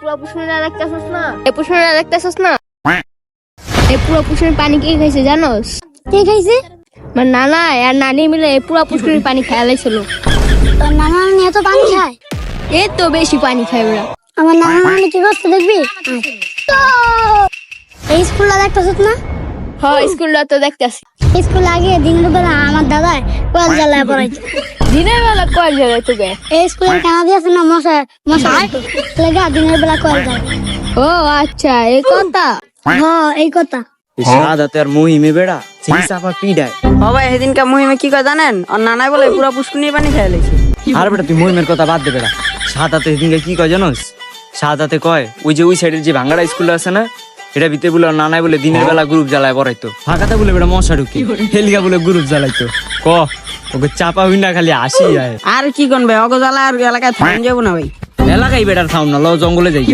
পুরো দেখতেছস না? এই পুষ্করিণী দেখতেছস না? এই পুরো পুষ্করিণীর পানি কে খাইছে জানোস? কে খাইছে? নানা আর নানি মিলে পুরো পানি খেয়ালাইছিল তোর নানা নানি এত পানি খায়? এ তো বেশি পানি খায় ওরা। আমার নানা নানি কি করতে দেখবি? এই স্কুলটা দেখতেছিস না? হ্যাঁ স্কুলটা তো দেখতেছি। স্কুল আগে দিনের বেলা আমার কোয়াল জ্বালায় পড়াইছে দিনের বেলা জায়গায় তোকে এই স্কুলে কেন দিয়েছে না মশা মশা লেগা দিনের বেলা কোয়াল জ্বালায়। ও আচ্ছা এই কথা? হ্যাঁ এই কথা। সাদাতে আর বেড়া সেই চাপা পিডায়। ও ভাই সেদিনকে মহিমে কি কয় জানেন? আর নানাই বলে পুরা পুষ্কুনি পানি খেয়ে লেছি আর বেটা তুই মহিমের কথা বাদ দে বেড়া সাদাতে সেদিনকে কি কয় জানোস? সাদাতে কয় ওই যে ওই সাইডের যে ভাঙ্গাড়া স্কুল আছে না এটা ভিতরে বলে নানাই বলে দিনের বেলা গ্রুপ জ্বালায় বড়াইতো। ফাঁকাতে বলে বেটা মশা ঢুকি। হেলিকা বলে গ্রুপ জ্বালাইতো। ক? ওকে চাপা হুইনা খালি আসি যায় আর কি করবে অগো জ্বালা আর এলাকায় থাম যাব না ভাই। এলাকায় বেটার থাম না ল জঙ্গলে যাই।